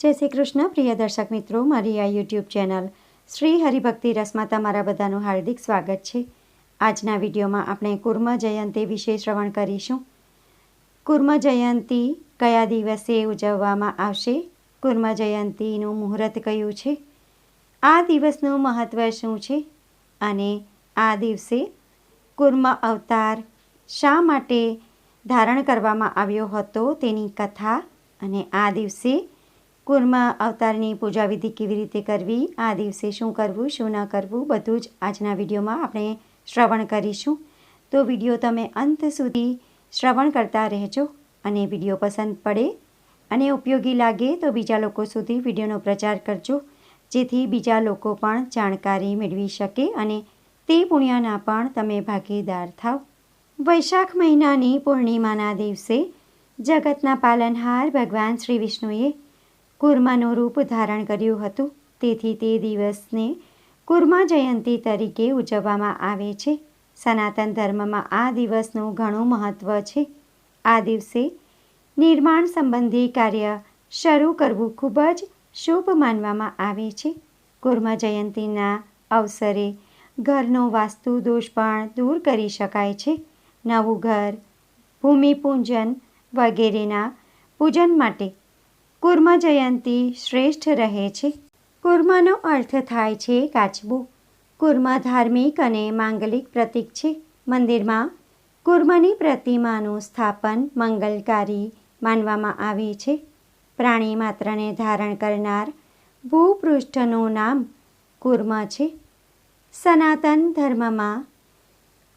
જય શ્રી કૃષ્ણ, પ્રિય દર્શક મિત્રો, મારી આ યુટ્યુબ ચેનલ શ્રી હરિભક્તિ રસમાં તમારા બધાનું હાર્દિક સ્વાગત છે. આજના વિડીયોમાં આપણે કુર્મ જયંતી વિશે શ્રવણ કરીશું. કુર્મ જયંતી કયા દિવસે ઉજવવામાં આવશે? કુર્મ જયંતીનું મુહૂર્ત કયું છે? આ દિવસનું મહત્ત્વ શું છે? અને આ દિવસે કુર્મ અવતાર શા માટે ધારણ કરવામાં આવ્યો હતો તેની કથા અને આ દિવસે કુર્મ અવતારની પૂજા વિધિ કેવી રીતે કરવી, આ દિવસે શું કરવું, શું ન કરવું, બધું જ આજના વિડીયોમાં આપણે શ્રવણ કરીશું. તો વીડિયો તમે અંત સુધી શ્રવણ કરતા રહેજો અને વીડિયો પસંદ પડે અને ઉપયોગી લાગે તો બીજા લોકો સુધી વિડીયોનો પ્રચાર કરજો, જેથી બીજા લોકો પણ જાણકારી મેળવી શકે અને તે પુણ્યના પણ તમે ભાગીદાર થાવ. વૈશાખ મહિનાની પૂર્ણિમાના દિવસે જગતના પાલનહાર ભગવાન શ્રી વિષ્ણુએ કુર્માનું રૂપ ધારણ કર્યું હતું. તેથી તે દિવસને કુર્મા જયંતી તરીકે ઉજવવામાં આવે છે. સનાતન ધર્મમાં આ દિવસનું ઘણું મહત્ત્વ છે. આ દિવસે નિર્માણ સંબંધી કાર્ય શરૂ કરવું ખૂબ જ શુભ માનવામાં આવે છે. કુર્મા જયંતીના અવસરે ઘરનો વાસ્તુ દોષ પણ દૂર કરી શકાય છે. નવું ઘર, ભૂમિપૂજન વગેરેના પૂજન માટે કુર્મ જયંતી શ્રેષ્ઠ રહે છે. કુર્મનો અર્થ થાય છે કાચબું. કુર્મ ધાર્મિક અને માંગલિક પ્રતીક છે. મંદિરમાં કુર્મની પ્રતિમાનું સ્થાપન મંગલકારી માનવામાં આવે છે. પ્રાણી માત્રને ધારણ કરનાર ભૂપૃષ્ઠનું નામ કુર્મ છે. સનાતન ધર્મમાં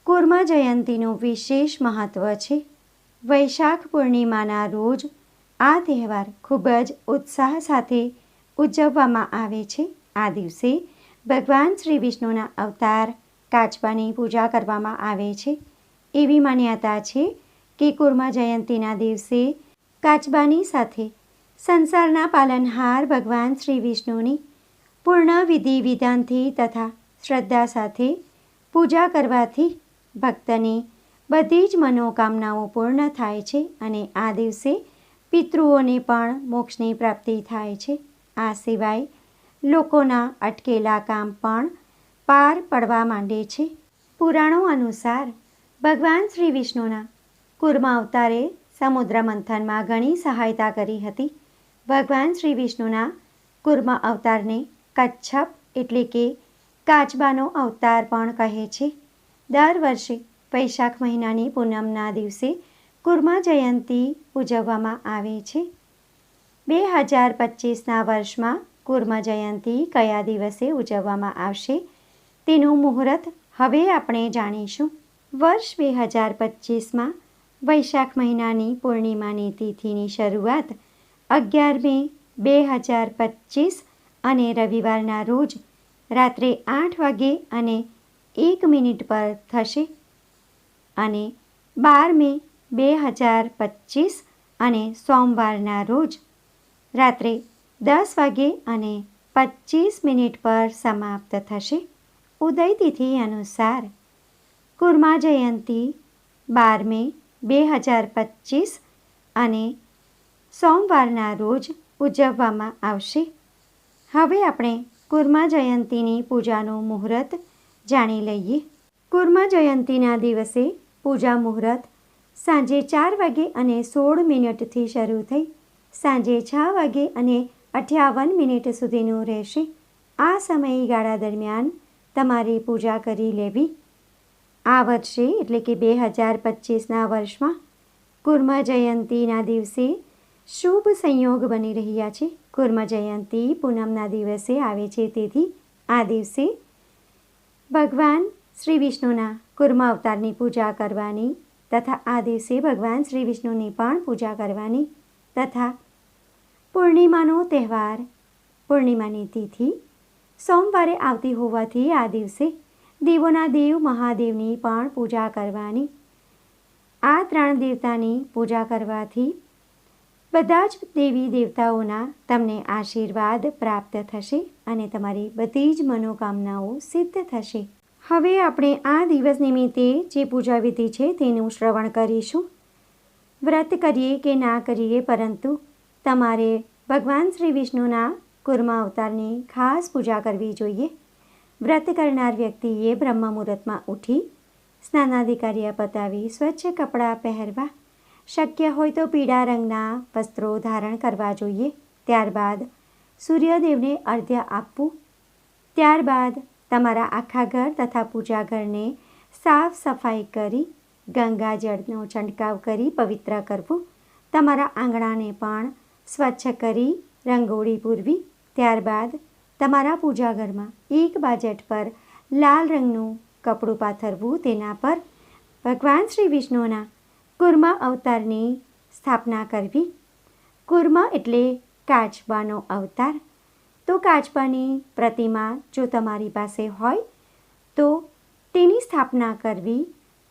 કુર્મ જયંતીનું વિશેષ મહત્ત્વ છે. વૈશાખ પૂર્ણિમાના રોજ આ તહેવાર ખૂબ જ ઉત્સાહ સાથે ઉજવવામાં આવે છે. આ દિવસે ભગવાન શ્રી વિષ્ણુના અવતાર, કાચબાની પૂજા કરવામાં આવે છે. એવી માન્યતા છે કે કુર્મા જયંતીના દિવસે કાચબાની સાથે સંસારના પાલનહાર ભગવાન શ્રી વિષ્ણુની પૂર્ણ વિધિ વિધાનથી તથા શ્રદ્ધા સાથે પૂજા કરવાથી ભક્તની બધી જ મનોકામનાઓ પૂર્ણ થાય છે અને આ દિવસે પિતૃઓને પણ મોક્ષની પ્રાપ્તિ થાય છે. આ સિવાય લોકોના અટકેલા કામ પણ પાર પડવા માંડે છે. પુરાણો અનુસાર ભગવાન શ્રી વિષ્ણુના કુર્મ અવતારે સમુદ્ર મંથનમાં ઘણી સહાયતા કરી હતી. ભગવાન શ્રી વિષ્ણુના કુર્મ અવતારને કચ્છપ એટલે કે કાચબાનો અવતાર પણ કહે છે. દર વર્ષે વૈશાખ મહિનાની પૂનમના દિવસે કુર્મા જયંતી ઉજવવામાં આવે છે. બે હજાર પચીસના વર્ષમાં કુર્મ જયંતી કયા દિવસે ઉજવવામાં આવશે? તેનું મુહૂર્ત હવે આપણે જાણીશું. વર્ષ બે હજાર પચીસમાં વૈશાખ મહિનાની પૂર્ણિમાની તિથિની શરૂઆત અગિયાર મે બે હજાર પચીસ અને રવિવારના રોજ રાત્રે આઠ વાગે અને એક મિનિટ પર થશે. અને બાર મે બે હજાર પચીસ અને સોમવારના રોજ રાત્રે દસ વાગે અને પચીસ મિનિટ પર સમાપ્ત થશે. ઉદય તિથિ અનુસાર કુર્મા જયંતી બાર મે બે હજાર પચીસ અને સોમવારના રોજ ઉજવવામાં આવશે. હવે આપણે કુર્મા જયંતીની પૂજાનું મુહૂર્ત જાણી લઈએ. કુર્મા જયંતીના દિવસે પૂજા મુહૂર્ત સાંજે ચાર વાગે અને સોળ મિનિટથી શરૂ થઈ. સાંજે છ વાગે અને અઠ્યાવન મિનિટ સુધીનું રહેશે. આ સમયગાળા દરમિયાન તમારે પૂજા કરી લેવી. આ વર્ષે એટલે કે બે હજાર પચીસના વર્ષમાં કુર્મ જયંતીના દિવસે શુભ સંયોગ બની રહ્યા છે. કુર્મ જયંતી પૂનમના દિવસે આવે છે. તેથી આ દિવસે ભગવાન શ્રી વિષ્ણુના કુર્મ અવતારની પૂજા કરવાની તથા આ દિવસે ભગવાન શ્રી વિષ્ણુની પણ પૂજા કરવાની તથા પૂર્ણિમાનો તહેવાર, પૂર્ણિમાની તિથિ સોમવારે આવતી હોવાથી આ દિવસે દેવોના દેવ મહાદેવની પણ પૂજા કરવાની. આ ત્રણ દેવતાની પૂજા કરવાથી બધા જ દેવી દેવતાઓના તમને આશીર્વાદ પ્રાપ્ત થશે અને તમારી બધી જ મનોકામનાઓ સિદ્ધ થશે. હવે આપણે આ દિવસ નિમિત્તે જે પૂજા વિધિ છે તેનું શ્રવણ કરીશું. વ્રત કરીએ કે ના કરીએ પરંતુ તમારે ભગવાન શ્રી વિષ્ણુના કુર્મા અવતારની ખાસ પૂજા કરવી જોઈએ. વ્રત કરનાર વ્યક્તિએ બ્રહ્મ મુહૂર્તમાં ઉઠી સ્નાનાધિકારીએ પતાવી સ્વચ્છ કપડાં પહેરવા. શક્ય હોય તો પીળા રંગના વસ્ત્રો ધારણ કરવા જોઈએ. ત્યારબાદ સૂર્યદેવને અર્ધ્ય આપવું. ત્યારબાદ તમારા આખા ઘર તથા પૂજા ઘરને સાફ સફાઈ કરી ગંગાજળનો છંટકાવ કરી, પવિત્ર કરવું. તમારા આંગણાને પણ સ્વચ્છ કરી, રંગોળી પૂરવી. ત્યારબાદ તમારા પૂજા ઘરમાં એક બાજેટ પર લાલ રંગનું કપડું પાથરવું. તેના પર ભગવાન શ્રી વિષ્ણુના કુર્મા અવતારની સ્થાપના કરવી. કુર્મા એટલે કાચબાનો અવતાર. તો કાચબાની પ્રતિમા જો તમારી પાસે હોય, તો તેની સ્થાપના કરવી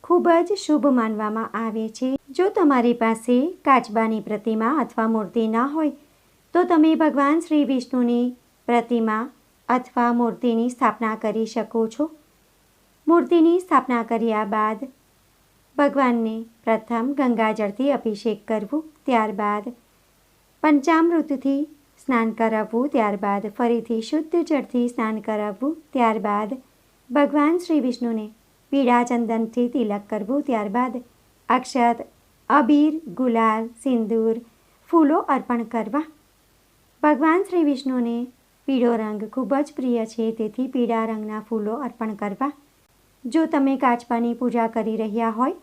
ખૂબ જ શુભ માનવામાં આવે છે. જો તમારી પાસે કાચબાની પ્રતિમા અથવા મૂર્તિ ન હોય, તો તમે ભગવાન શ્રી વિષ્ણુની પ્રતિમા અથવા મૂર્તિની સ્થાપના કરી શકો છો. મૂર્તિની સ્થાપના કર્યા બાદ ભગવાનને પ્રથમ ગંગાજળથી અભિષેક કરવું, ત્યારબાદ પંચામૃતથી સ્નાન કરાવવું, ત્યારબાદ ફરીથી શુદ્ધ જળથી સ્નાન કરાવવું, ત્યારબાદ ભગવાન શ્રી વિષ્ણુને પીળા ચંદનથી તિલક કરવું, ત્યારબાદ અક્ષત, અબીર, ગુલાલ, સિંદૂર, ફૂલો અર્પણ કરવા. ભગવાન શ્રી વિષ્ણુને પીળો રંગ ખૂબ જ પ્રિય છે, તેથી પીળા રંગના ફૂલો અર્પણ કરવા. જો તમે કાચબાની પૂજા કરી રહ્યા હોય,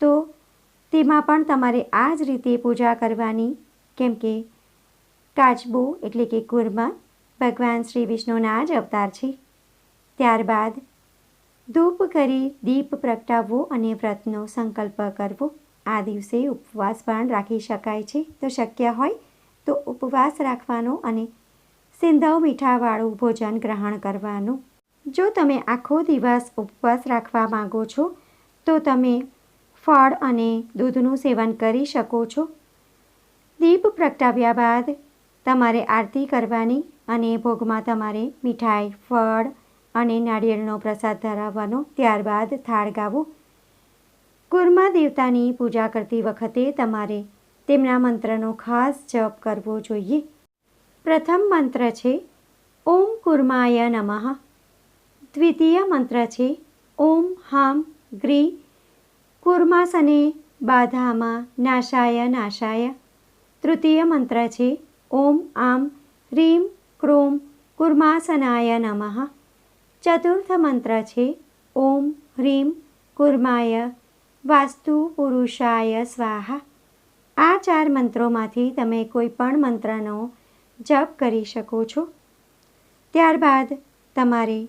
તો તેમાં પણ તમારે આ જ રીતે પૂજા કરવાની, કેમ કે કાચબો, એટલે કે કુર્મા, ભગવાન શ્રી વિષ્ણુના જ અવતાર છે. ત્યારબાદ ધૂપ કરી દીપ પ્રગટાવવો અને વ્રતનો સંકલ્પ કરવો. આ દિવસે ઉપવાસ પણ રાખી શકાય છે. તો શક્ય હોય તો ઉપવાસ રાખવાનો અને સિંધવ મીઠાવાળું ભોજન ગ્રહણ કરવાનું. જો તમે આખો દિવસ ઉપવાસ રાખવા માગો છો, તો તમે ફળ અને દૂધનું સેવન કરી શકો છો. દીપ પ્રગટાવ્યા બાદ તમારે આરતી કરવાની અને ભોગમાં તમારે મીઠાઈ, ફળ અને નાળિયેરનો પ્રસાદ ધરાવવાનો ત્યારબાદ થાળ ગાવો. કુર્મા દેવતાની પૂજા કરતી વખતે તમારે તેમના મંત્રનો ખાસ જપ કરવો જોઈએ. પ્રથમ મંત્ર છે, ઓમ કુર્માય નમઃ દ્વિતીય મંત્ર છે, ઓમ હામ ગ્રી કુર્માસને બાધામાં નાશાય નાશાય. તૃતીય મંત્ર છે ઓમ આમ રીમ ક્રોમ કુર્માસનાય નમઃ ચતુર્થ મંત્ર છે ઓમ હ્રીમ કુર્માય વાસ્તુ પુરુષાય સ્વાહા આ ચાર મંત્રોમાંથી તમે કોઈ પણ મંત્રનો જપ કરી શકો છો ત્યારબાદ તમારે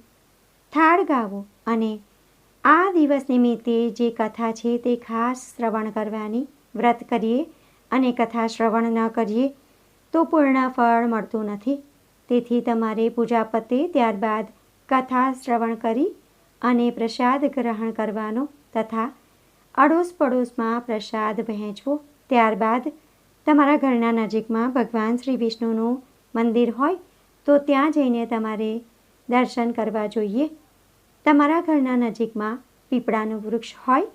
થાળ ગાવો અને આ દિવસ નિમિત્તે જે કથા છે તે ખાસ શ્રવણ કરવાની વ્રત કરીએ અને કથા શ્રવણ ન કરીએ તો પૂર્ણ ફળ મળતું નથી. તેથી તમારે પૂજા પતે ત્યારબાદ કથા શ્રવણ કરી અને પ્રસાદ ગ્રહણ કરવાનો તથા અડોશ પડોશમાં પ્રસાદ વહેંચવો. ત્યારબાદ તમારા ઘરના નજીકમાં ભગવાન શ્રી વિષ્ણુનું મંદિર હોય તો ત્યાં જઈને તમારે દર્શન કરવા જોઈએ. તમારા ઘરના નજીકમાં પીપળાનું વૃક્ષ હોય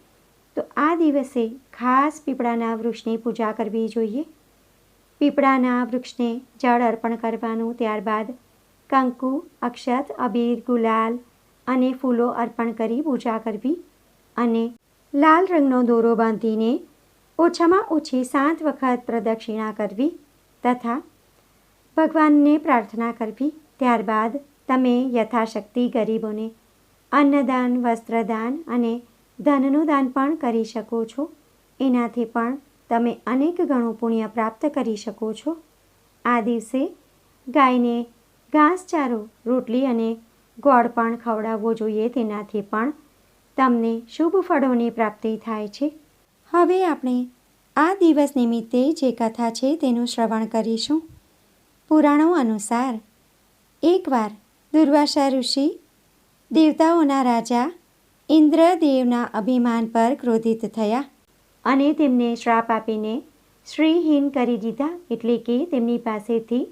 તો આ દિવસે ખાસ પીપળાના વૃક્ષની પૂજા કરવી જોઈએ. પીપળાના વૃક્ષને જળ અર્પણ કરવાનું. ત્યારબાદ કંકુ, અક્ષત, અબીર, ગુલાલ અને ફૂલો અર્પણ કરી પૂજા કરવી અને લાલ રંગનો દોરો બાંધીને ઓછામાં ઓછી સાત વખત પ્રદક્ષિણા કરવી તથા ભગવાનને પ્રાર્થના કરવી. ત્યારબાદ તમે યથાશક્તિ ગરીબોને અન્નદાન, વસ્ત્રદાન અને ધનનું દાન પણ કરી શકો છો. એનાથી પણ તમે અનેક ગણું પુણ્ય પ્રાપ્ત કરી શકો છો. આ દિવસે ગાયને ઘાસચારો, રોટલી અને ગોળ પણ ખવડાવવો જોઈએ. તેનાથી પણ તમને શુભ ફળોની પ્રાપ્તિ થાય છે. હવે આપણે આ દિવસ નિમિત્તે જે કથા છે તેનું શ્રવણ કરીશું. પુરાણો અનુસાર, એકવાર દુર્વાસા ઋષિ દેવતાઓના રાજા ઇન્દ્રદેવના અભિમાન પર ક્રોધિત થયા. અને તેમને શ્રાપ આપીને શ્રીહીન કરી દીધા એટલે કે તેમની પાસેથી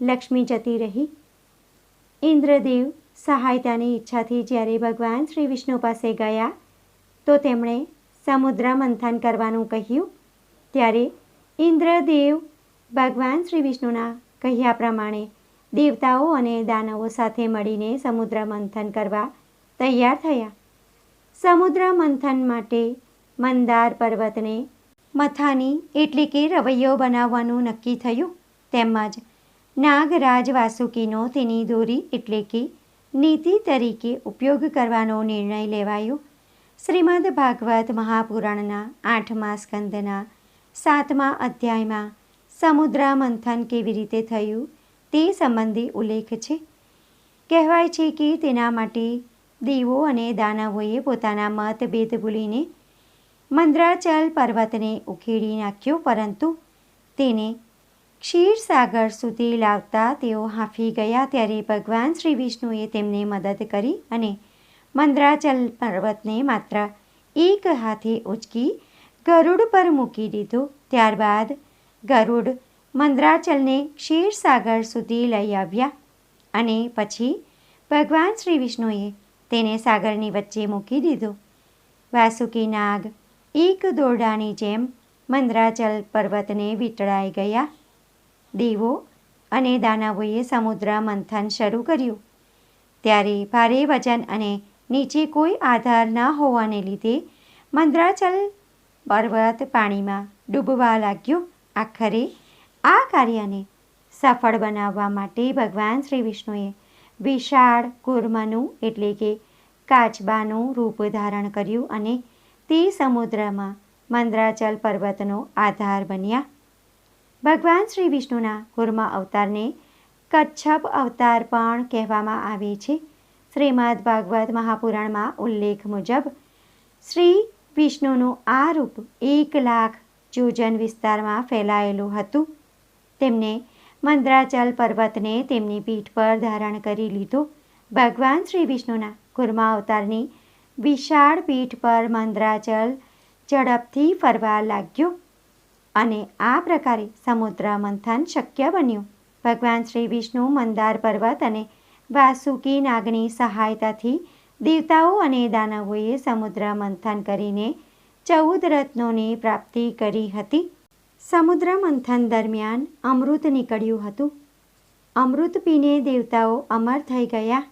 લક્ષ્મી જતી રહી. ઇન્દ્રદેવ સહાયતાની ઈચ્છાથી જ્યારે ભગવાન શ્રી વિષ્ણુ પાસે ગયા, તો તેમણે સમુદ્ર મંથન કરવાનું કહ્યું. ત્યારે ઇન્દ્રદેવ ભગવાન શ્રી વિષ્ણુના કહ્યા પ્રમાણે દેવતાઓ અને દાનવો સાથે મળીને સમુદ્ર મંથન કરવા તૈયાર થયા. સમુદ્ર મંથન માટે મંદાર પર્વતને મથાની એટલે કે રવૈયો બનાવવાનું નક્કી થયું. તેમજ નાગરાજ વાસુકીનો તેની દોરી એટલે કે નીતિ તરીકે ઉપયોગ કરવાનો નિર્ણય લેવાયો. શ્રીમદ ભાગવત મહાપુરાણના આઠમા સ્કંદના સાતમા અધ્યાયમાં સમુદ્ર મંથન કેવી રીતે થયું તે સંબંધે ઉલ્લેખ છે. કહેવાય છે કે તેના માટે દેવો અને દાનવોએ પોતાના મતભેદ ભૂલીને મંદ્રાચલ પર્વતને ઉખેડી નાખ્યો, પરંતુ તેને ક્ષીરસાગર સુધી લાવતા તેઓ હાંફી ગયા ત્યારે ભગવાન શ્રી વિષ્ણુએ તેમને મદદ કરી અને મંદ્રાચલ પર્વતને માત્ર એક હાથે ઉચકી ગરુડ પર મૂકી દીધો. ત્યારબાદ ગરુડ મંદ્રાચલને ક્ષીરસાગર સુધી લઈ આવ્યા અને પછી ભગવાન શ્રી વિષ્ણુએ તેને સાગરની વચ્ચે મૂકી દીધો. વાસુકી નાગ એક દોરડાની જેમ મંદ્રાચલ પર્વતને વીંટળાઈ ગયા. દેવો અને દાનવોએ સમુદ્ર મંથન શરૂ કર્યું. ત્યારે ભારે વજન અને નીચે કોઈ આધાર ન હોવાને લીધે મંદ્રાચલ પર્વત પાણીમાં ડૂબવા લાગ્યો. આખરે આ કાર્યને સફળ બનાવવા માટે ભગવાન શ્રી વિષ્ણુએ વિશાળ કુર્મનું એટલે કે કાચબાનું રૂપ ધારણ કર્યું અને તે સમુદ્રમાં મંદ્રાચલ પર્વતનો આધાર બન્યા. ભગવાન શ્રી વિષ્ણુના કુર્મા અવતારને કચ્છપ અવતાર પણ કહેવામાં આવે છે. શ્રીમદ ભાગવત મહાપુરાણમાં ઉલ્લેખ મુજબ, શ્રી વિષ્ણુનું આ રૂપ એક લાખ જોજન વિસ્તારમાં ફેલાયેલું હતું. તેમને મંદ્રાચલ પર્વતને તેમની પીઠ પર ધારણ કરી લીધો. ભગવાન શ્રી વિષ્ણુના કુર્મા અવતારની વિશાળ પીઠ પર મંદ્રાચલ ઝડપથી ફરવા લાગ્યો અને આ પ્રકારે સમુદ્ર મંથન શક્ય બન્યું. ભગવાન શ્રી વિષ્ણુ મંદાર પર્વત અને વાસુકી નાગની સહાયતાથી દેવતાઓ અને દાનવોએ સમુદ્ર મંથન કરીને ચૌદ રત્નોની પ્રાપ્તિ કરી હતી. સમુદ્ર મંથન દરમિયાન અમૃત નીકળ્યું હતું. અમૃત પીને દેવતાઓ અમર થઈ ગયા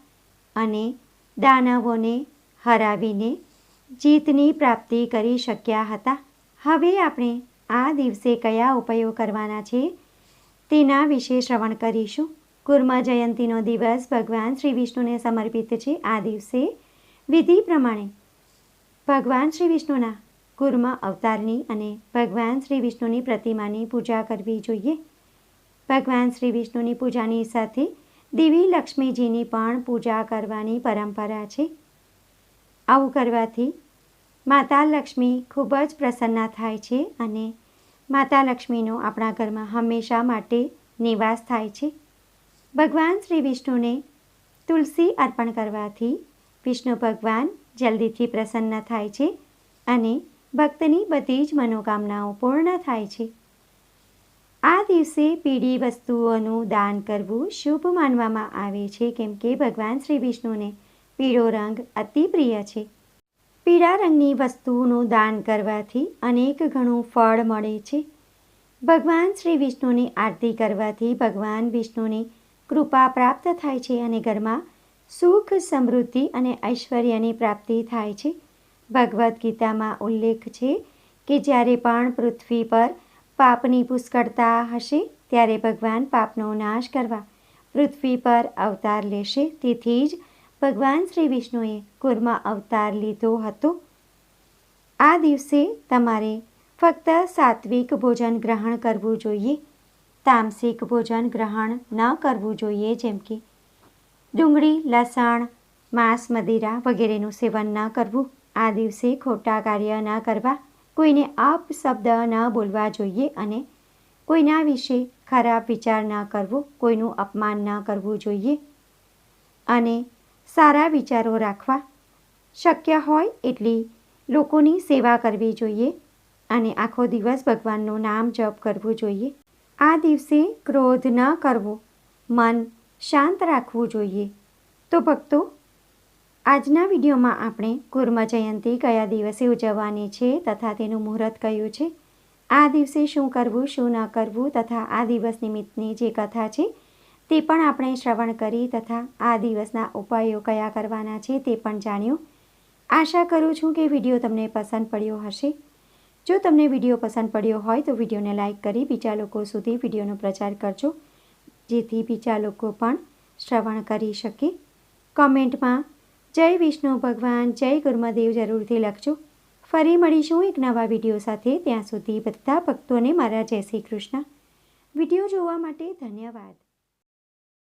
અને દાનવોને હરાવીને જીતની પ્રાપ્તિ કરી શક્યા હતા. હવે આપણે આ દિવસે કયા ઉપાયો કરવાના છે તેના વિશે શ્રવણ કરીશું. કુર્મ જયંતીનો દિવસ ભગવાન શ્રી વિષ્ણુને સમર્પિત છે આ દિવસે. વિધિ પ્રમાણે ભગવાન શ્રી વિષ્ણુના કુર્મ અવતારની અને ભગવાન શ્રી વિષ્ણુની પ્રતિમાની પૂજા કરવી જોઈએ. ભગવાન શ્રી વિષ્ણુની પૂજાની સાથે દેવી લક્ષ્મીજીની પણ પૂજા કરવાની પરંપરા છે. આવું કરવાથી માતા લક્ષ્મી ખૂબ જ પ્રસન્ન થાય છે અને માતા લક્ષ્મીનો આપણા ઘરમાં હંમેશા માટે નિવાસ થાય છે. ભગવાન શ્રી વિષ્ણુને તુલસી અર્પણ કરવાથી વિષ્ણુ ભગવાન જલ્દીથી પ્રસન્ન થાય છે અને ભક્તની બધી જ મનોકામનાઓ પૂર્ણ થાય છે. આ દિવસે પીળી વસ્તુઓનું દાન કરવું શુભ માનવામાં આવે છે, કેમ કે ભગવાન શ્રી વિષ્ણુને પીળો રંગ અતિ પ્રિય છે. પીળા રંગની વસ્તુઓનું દાન કરવાથી અનેક ઘણું ફળ મળે છે. ભગવાન શ્રી વિષ્ણુની આરતી કરવાથી ભગવાન વિષ્ણુની કૃપા પ્રાપ્ત થાય છે અને ઘરમાં સુખ, સમૃદ્ધિ અને ઐશ્વર્યની પ્રાપ્તિ થાય છે. ભગવદ્ ગીતામાં ઉલ્લેખ છે કે જ્યારે પણ પૃથ્વી પર પાપની પુષ્કળતા હશે, ત્યારે ભગવાન પાપનો નાશ કરવા પૃથ્વી પર અવતાર લેશે. તેથી જ ભગવાન શ્રી વિષ્ણુએ કુર્મા અવતાર લીધો હતો. આ દિવસે તમારે ફક્ત સાત્વિક ભોજન ગ્રહણ કરવું જોઈએ. તામસિક ભોજન ગ્રહણ ન કરવું જોઈએ, જેમ કે ડુંગળી, લસણ, માંસ, મદિરા વગેરેનું સેવન ન કરવું. આ દિવસે ખોટા કાર્ય ન કરવા, કોઈને અપશબ્દ ન બોલવા જોઈએ અને કોઈના વિશે ખરાબ વિચાર ન કરવો, કોઈનું અપમાન ન કરવું જોઈએ. અને સારા વિચારો રાખવા શક્ય હોય એટલી લોકોની સેવા કરવી જોઈએ અને આખો દિવસ ભગવાનનું નામ જપ કરવું જોઈએ. આ દિવસે ક્રોધ ન કરવો, મન શાંત રાખવું જોઈએ. તો ભક્તો, આજના વિડીયોમાં આપણે કુર્મ જયંતી કયા દિવસે ઉજવવાની છે તથા તેનું મુહૂર્ત કયું છે, આ દિવસે શું કરવું, શું ન કરવું તથા આ દિવસ નિમિત્તની જે કથા છે તે પણ આપણે શ્રવણ કરી તથા આ દિવસના ઉપાયો કયા કરવાના છે તે પણ જાણ્યું. આશા કરું છું કે વીડિયો તમને પસંદ પડ્યો હશે. જો તમને વીડિયો પસંદ પડ્યો હોય તો વિડીયોને લાઇક કરી બીજા લોકો સુધી વિડીયોનો પ્રચાર કરજો, જેથી બીજા લોકો પણ શ્રવણ કરી શકે. કોમેન્ટમાં, જય વિષ્ણુ ભગવાન, જય ગુરુમદેવ જરૂરથી લખજો. ફરી મળીશું એક નવા વીડિયો સાથે. ત્યાં સુધી બધા ભક્તોને મારા જય શ્રી કૃષ્ણ. વીડિયો જોવા માટે ધન્યવાદ.